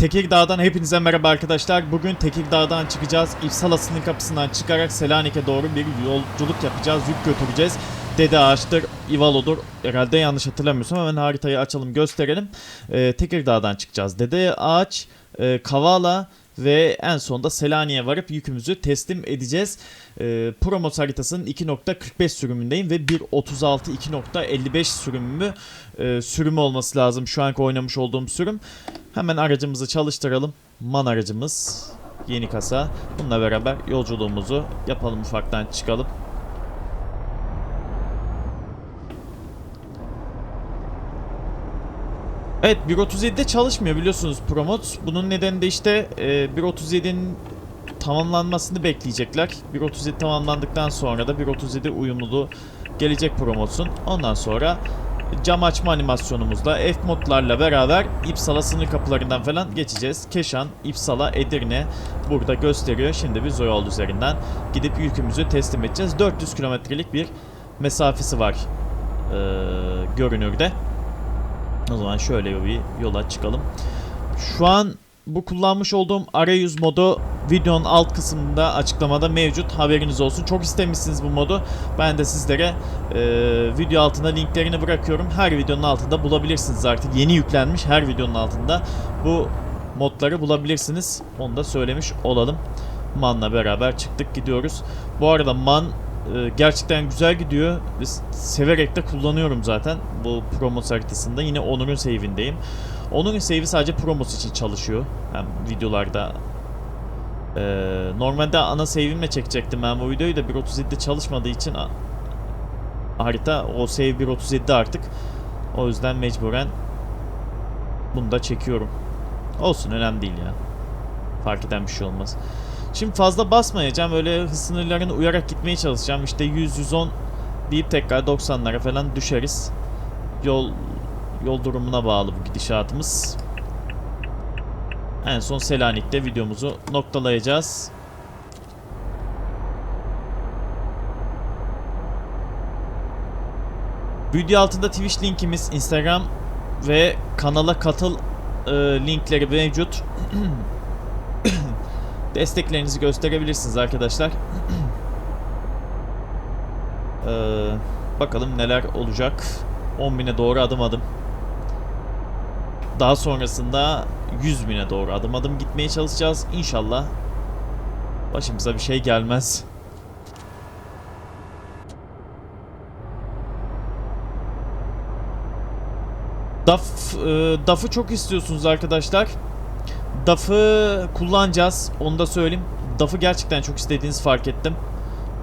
Tekirdağ'dan hepinize merhaba arkadaşlar. Bugün Tekirdağ'dan çıkacağız. İpsala sınır kapısından çıkarak Selanik'e doğru bir yolculuk yapacağız. Yük götüreceğiz. Dede Ağaç'tır, İvalo'dur. Herhalde yanlış hatırlamıyorsam hemen haritayı açalım gösterelim. Ee, Tekirdağ'dan çıkacağız. Dede Ağaç, e, Kavala ve en sonunda Selanik'e varıp yükümüzü teslim edeceğiz. Ee, Promos haritasının 2.45 sürümündeyim ve 1.36 2.55 sürümü e, sürümü olması lazım şu anki oynamış olduğum sürüm. Hemen aracımızı çalıştıralım. Man aracımız. Yeni kasa. Bununla beraber yolculuğumuzu yapalım ufaktan çıkalım. Evet 1.37'de çalışmıyor biliyorsunuz Promot. Bunun nedeni de işte e, 1.37'nin tamamlanmasını bekleyecekler. 1.37 tamamlandıktan sonra da 1.37 uyumluluğu gelecek Promot'un. Ondan sonra cam açma animasyonumuzla F modlarla beraber İpsala sınır kapılarından falan geçeceğiz. Keşan, İpsala, Edirne burada gösteriyor. Şimdi biz o yol üzerinden gidip yükümüzü teslim edeceğiz. 400 kilometrelik bir mesafesi var ee, görünürde. O zaman şöyle bir yola çıkalım. Şu an bu kullanmış olduğum arayüz modu videonun alt kısmında açıklamada mevcut. Haberiniz olsun. Çok istemişsiniz bu modu. Ben de sizlere e, video altına linklerini bırakıyorum. Her videonun altında bulabilirsiniz artık. Yeni yüklenmiş her videonun altında bu modları bulabilirsiniz. Onu da söylemiş olalım. Man'la beraber çıktık gidiyoruz. Bu arada Man gerçekten güzel gidiyor. Severek de kullanıyorum zaten bu Promos haritasında. Yine Onur'un save'indeyim. Onur'un save'i sadece Promos için çalışıyor. Hem videolarda e, normalde ana save'imle çekecektim ben bu videoyu da 1.37'de çalışmadığı için harita o save 1.37'de artık. O yüzden mecburen bunu da çekiyorum. Olsun önemli değil ya. Fark eden bir şey olmaz. Şimdi fazla basmayacağım. Öyle hız sınırlarına uyarak gitmeye çalışacağım. İşte 100-110 deyip tekrar 90'lara falan düşeriz. Yol yol durumuna bağlı bu gidişatımız. En son Selanik'te videomuzu noktalayacağız. Video altında Twitch linkimiz, Instagram ve kanala katıl e, linkleri mevcut. Desteklerinizi gösterebilirsiniz arkadaşlar. Ee, bakalım neler olacak. 10.000'e doğru adım adım. Daha sonrasında 100.000'e doğru adım adım gitmeye çalışacağız. İnşallah başımıza bir şey gelmez. DAF, e, DAF'ı çok istiyorsunuz arkadaşlar. DAF'ı kullanacağız. Onu da söyleyeyim. DAF'ı gerçekten çok istediğinizi fark ettim.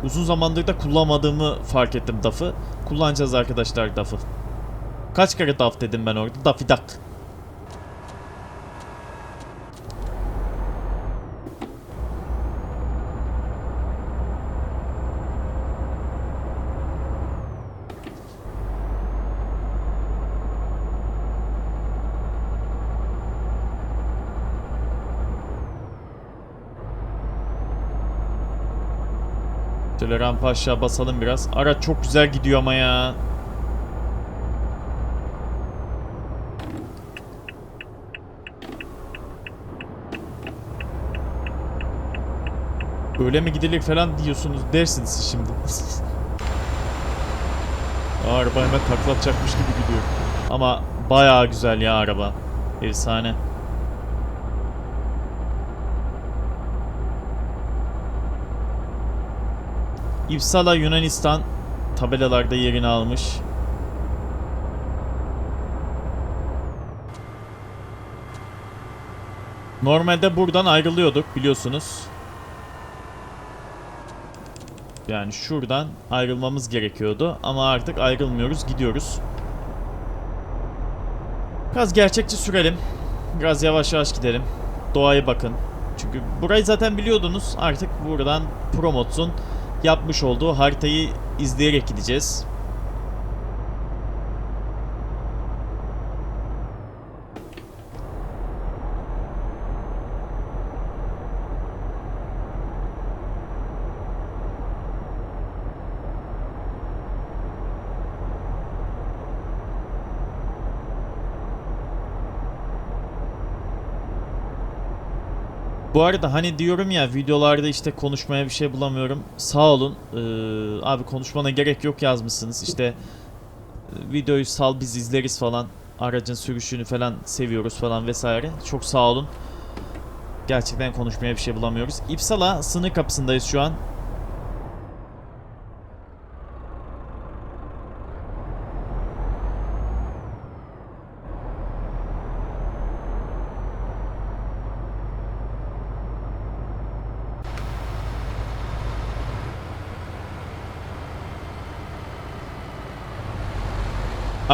Uzun zamandır da kullanmadığımı fark ettim DAF'ı. Kullanacağız arkadaşlar DAF'ı. Kaç kere DAF dedim ben orada? Dafidak. Şöyle rampa aşağı basalım biraz. Araç çok güzel gidiyor ama ya. Öyle mi gidilir falan diyorsunuz dersiniz şimdi. araba hemen taklatacakmış gibi gidiyor. Ama bayağı güzel ya araba. Efsane. İpsala Yunanistan tabelalarda yerini almış. Normalde buradan ayrılıyorduk biliyorsunuz. Yani şuradan ayrılmamız gerekiyordu ama artık ayrılmıyoruz gidiyoruz. Biraz gerçekçi sürelim. Biraz yavaş yavaş gidelim. Doğaya bakın. Çünkü burayı zaten biliyordunuz. Artık buradan Promot'un yapmış olduğu haritayı izleyerek gideceğiz. Bu arada hani diyorum ya videolarda işte konuşmaya bir şey bulamıyorum. Sağ olun. Ee, abi konuşmana gerek yok yazmışsınız. İşte e, videoyu sal biz izleriz falan. Aracın sürüşünü falan seviyoruz falan vesaire. Çok sağ olun. Gerçekten konuşmaya bir şey bulamıyoruz. İpsala sınır kapısındayız şu an.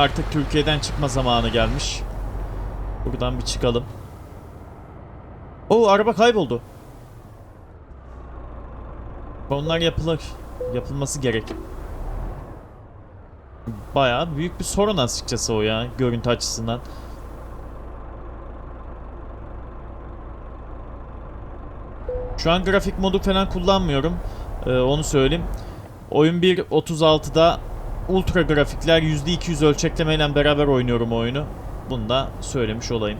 Artık Türkiye'den çıkma zamanı gelmiş. Buradan bir çıkalım. Oo araba kayboldu. Onlar yapılır. Yapılması gerek. Bayağı büyük bir sorun açıkçası o ya görüntü açısından. Şu an grafik modu falan kullanmıyorum. Ee, onu söyleyeyim. Oyun 1.36'da ultra grafikler %200 ölçeklemeyle beraber oynuyorum oyunu. Bunu da söylemiş olayım.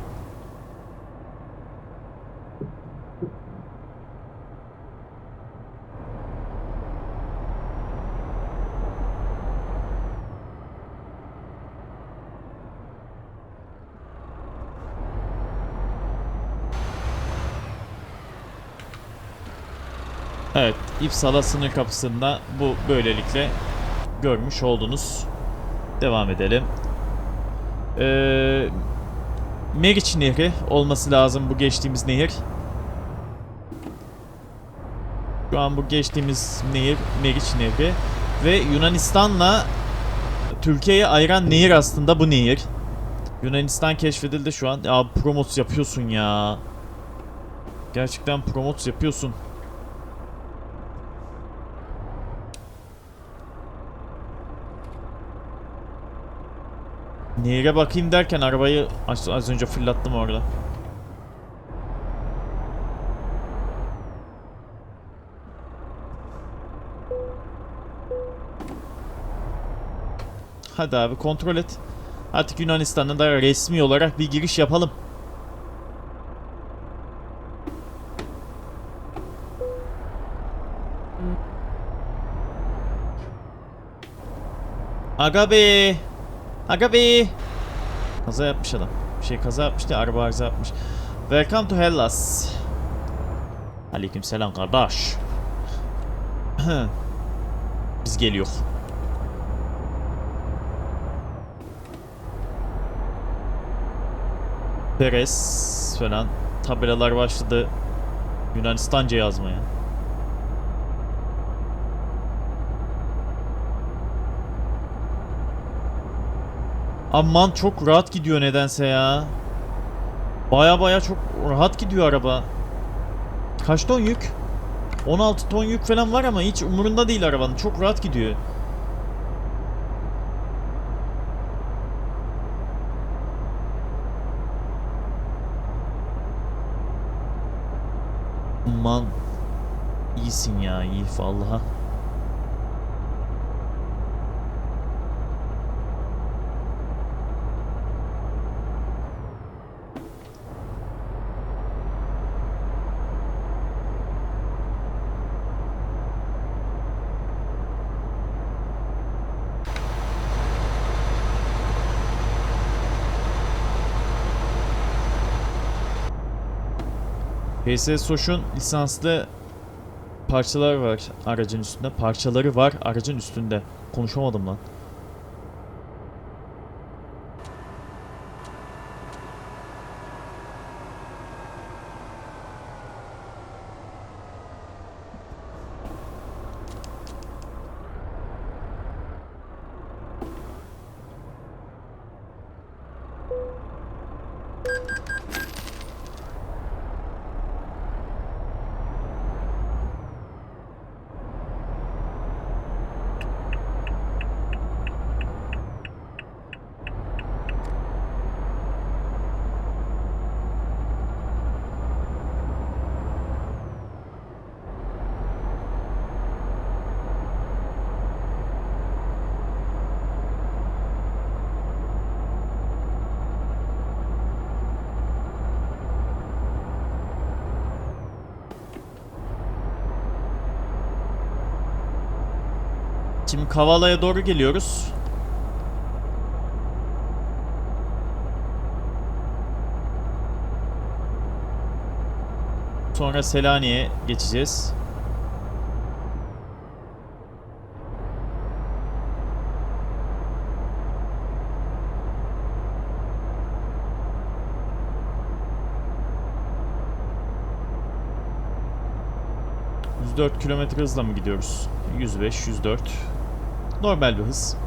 Evet, İpsala sınır kapısında bu böylelikle görmüş oldunuz. Devam edelim. Ee, Meriç Nehri olması lazım bu geçtiğimiz nehir. Şu an bu geçtiğimiz nehir Meriç Nehri ve Yunanistan'la Türkiye'yi ayıran nehir aslında bu nehir. Yunanistan keşfedildi şu an. Ya promot yapıyorsun ya. Gerçekten promot yapıyorsun. Nehre bakayım derken arabayı az, az önce fırlattım orada. Hadi abi kontrol et. Artık Yunanistan'da da resmi olarak bir giriş yapalım. Aga be. Aga be. Kaza yapmış adam. Bir şey kaza yapmış da araba arıza yapmış. Welcome to Hellas. Aleyküm selam kardeş. Biz geliyor. Peres falan tabelalar başladı Yunanistanca yazmaya. Aman çok rahat gidiyor nedense ya. Baya baya çok rahat gidiyor araba. Kaç ton yük? 16 ton yük falan var ama hiç umurunda değil arabanın. Çok rahat gidiyor. Aman iyisin ya iyi vallahi. PS Soş'un lisanslı parçalar var aracın üstünde. Parçaları var aracın üstünde. Konuşamadım lan. Şimdi Kavala'ya doğru geliyoruz. Sonra Selanik'e geçeceğiz. ...104 kilometre hızla mı gidiyoruz? 105, 104. Normal bir hız.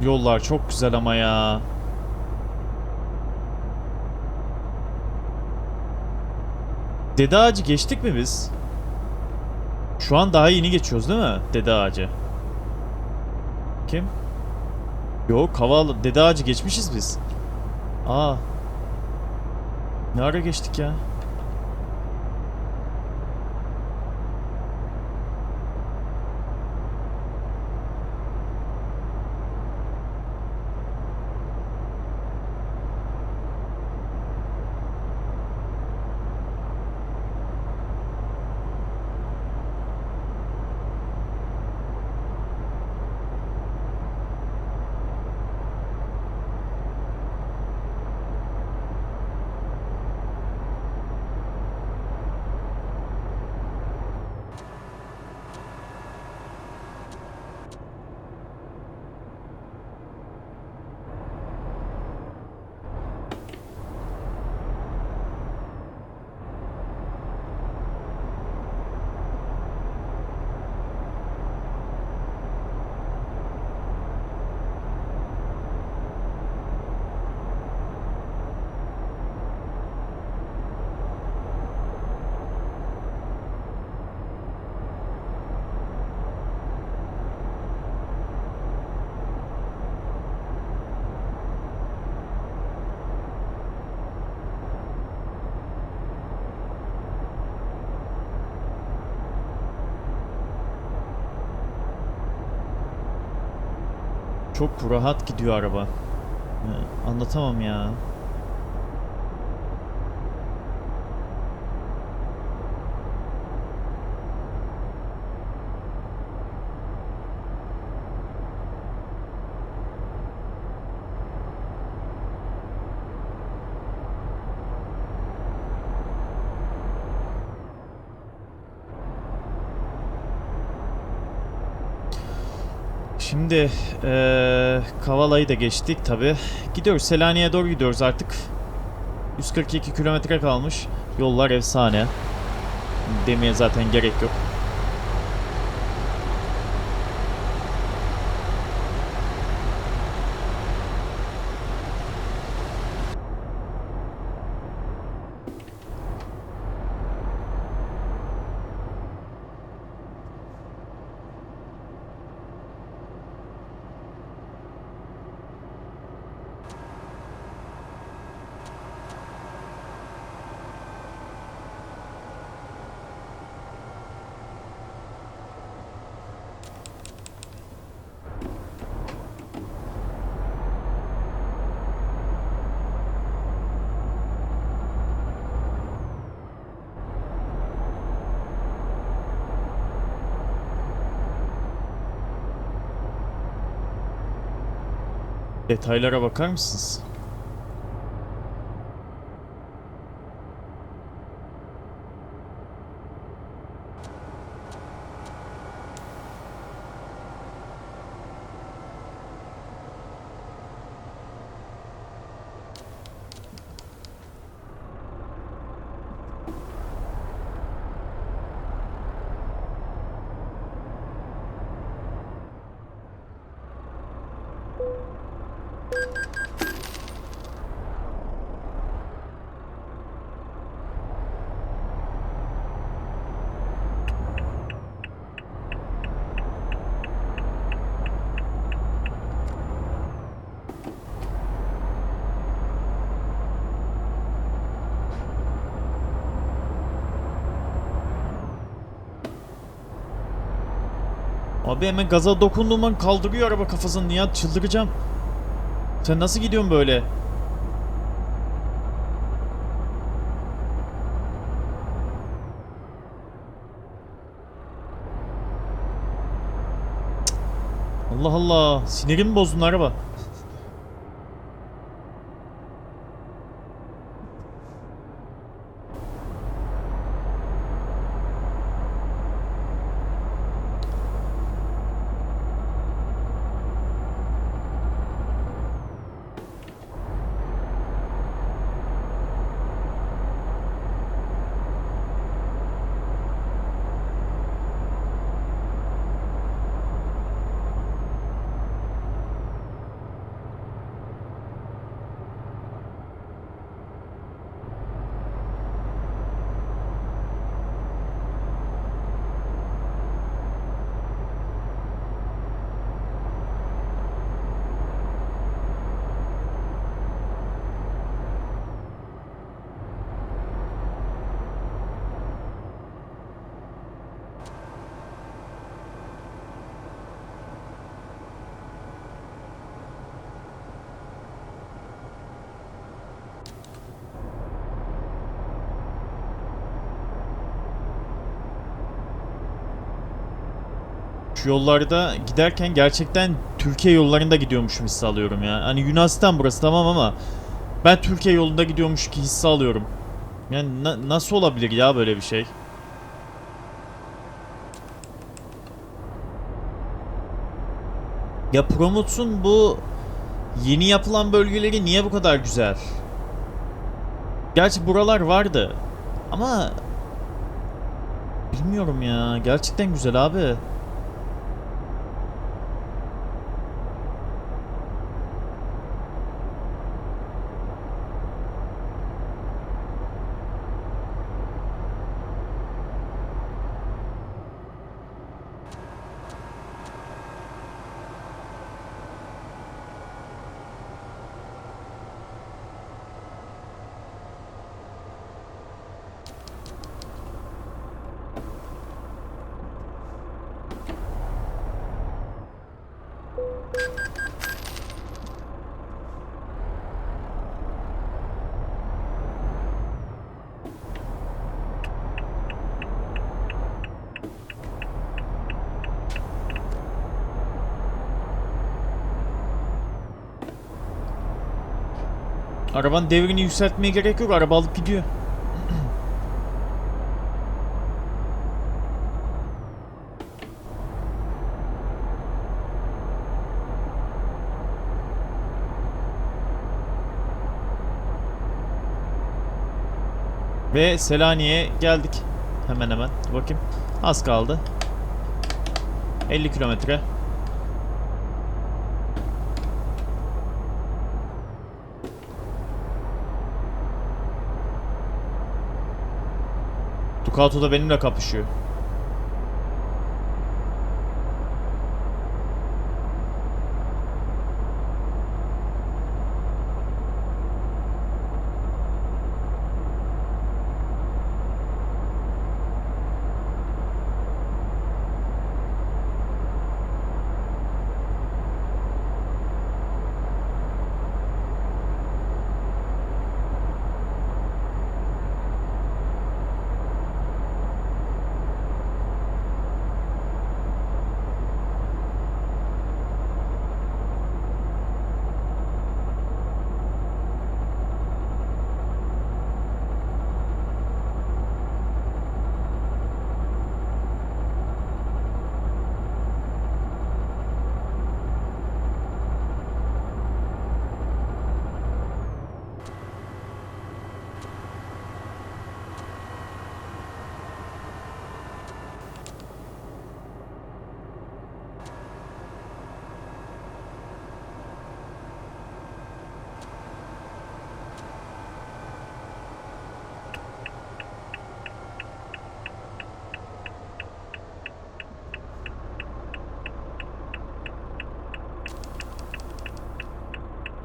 Yollar çok güzel ama ya. Dede Ağacı geçtik mi biz? Şu an daha yeni geçiyoruz değil mi? Dede Ağacı. Kim? Yok Kaval Dede Ağacı geçmişiz biz. Aa. Ne ara geçtik ya? Çok rahat gidiyor araba. Ya, Anlatamam ya. Şimdi eee Kavala'yı da geçtik tabi. Gidiyoruz Selanik'e doğru gidiyoruz artık. 142 kilometre kalmış. Yollar efsane. Demeye zaten gerek yok. Detaylara bakar mısınız? Abi hemen gaza dokunduğum an kaldırıyor araba kafasını ya çıldıracağım. Sen nasıl gidiyorsun böyle? Allah Allah sinirimi bozdun araba. Yollarda giderken gerçekten Türkiye yollarında gidiyormuşum hissi alıyorum ya. Hani Yunanistan burası tamam ama ben Türkiye yolunda gidiyormuş ki hissi alıyorum. Yani na- nasıl olabilir ya böyle bir şey? Ya Promuts'un bu yeni yapılan bölgeleri niye bu kadar güzel? Gerçi buralar vardı. Ama bilmiyorum ya. Gerçekten güzel abi. Arabanın devrini yükseltmeye gerek yok. Araba alıp gidiyor. Ve Selanik'e geldik. Hemen hemen. Bakayım. Az kaldı. 50 kilometre. Ducato da benimle kapışıyor.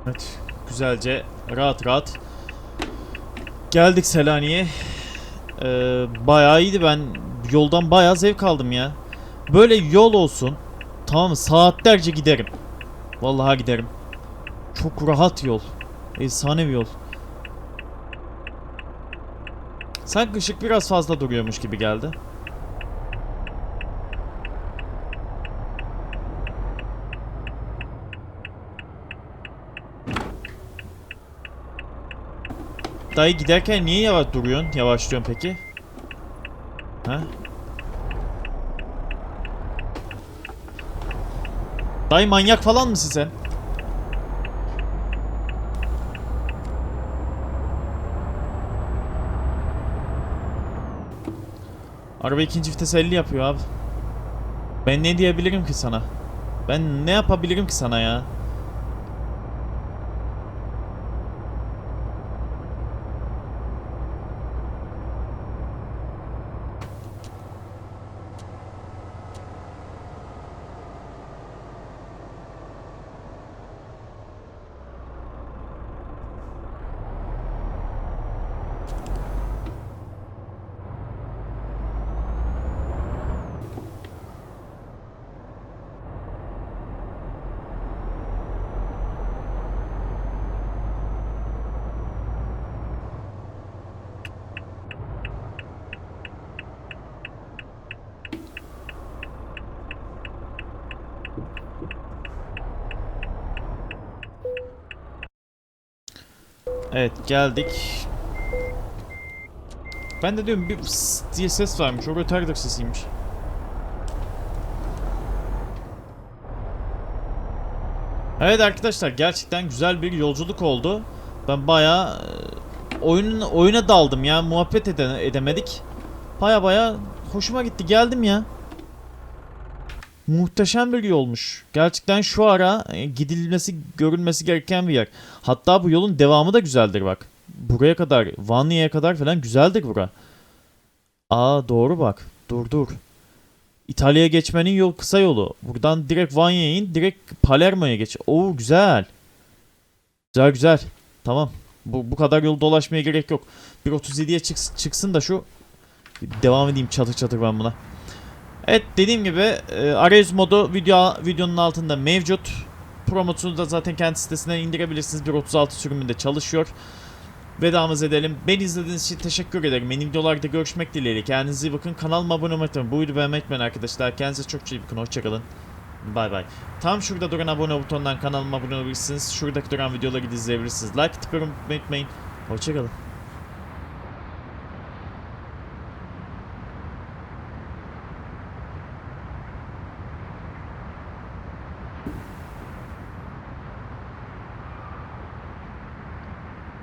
Evet. Güzelce rahat rahat geldik Selanik'e. Ee, bayağı iyiydi ben yoldan bayağı zevk aldım ya. Böyle yol olsun. Tamam mı? Saatlerce giderim. Vallahi giderim. Çok rahat yol. Efsane bir yol. Sanki ışık biraz fazla duruyormuş gibi geldi. Dayı giderken niye yavaş duruyorsun? Yavaşlıyorsun peki? Ha? Dayı manyak falan mısın sen? Araba ikinci vites 50 yapıyor abi. Ben ne diyebilirim ki sana? Ben ne yapabilirim ki sana ya? Evet geldik. Ben de diyorum bir diye ses varmış. O rötardır sesiymiş. Evet arkadaşlar gerçekten güzel bir yolculuk oldu. Ben bayağı e, oyunun oyuna daldım ya. Muhabbet ede- edemedik. Baya baya hoşuma gitti. Geldim ya. Muhteşem bir yolmuş. Gerçekten şu ara e, gidilmesi, görülmesi gereken bir yer. Hatta bu yolun devamı da güzeldir bak. Buraya kadar, Vanya'ya kadar falan güzeldir bura. Aa doğru bak. Dur dur. İtalya'ya geçmenin yol kısa yolu. Buradan direkt Vanya'ya in, direkt Palermo'ya geç. Oo güzel. Güzel güzel. Tamam. Bu, bu kadar yol dolaşmaya gerek yok. 1.37'ye çıks- çıksın da şu devam edeyim çatır çatır ben buna. Evet dediğim gibi e, arayüz modu video videonun altında mevcut. Promotunu da zaten kendi sitesinden indirebilirsiniz. 1.36 sürümünde çalışıyor. Vedamız edelim. Beni izlediğiniz için teşekkür ederim. Yeni videolarda görüşmek dileğiyle. Kendinize iyi bakın. Kanalıma abone olmayı unutmayın. Bu videoyu beğenmeyi unutmayın arkadaşlar. Kendinize çok iyi bakın. Hoşçakalın. Bay bay. Tam şurada duran abone butonundan kanalıma abone olabilirsiniz. Şuradaki duran videoları izleyebilirsiniz. Like tıklayın unutmayın. Hoşçakalın.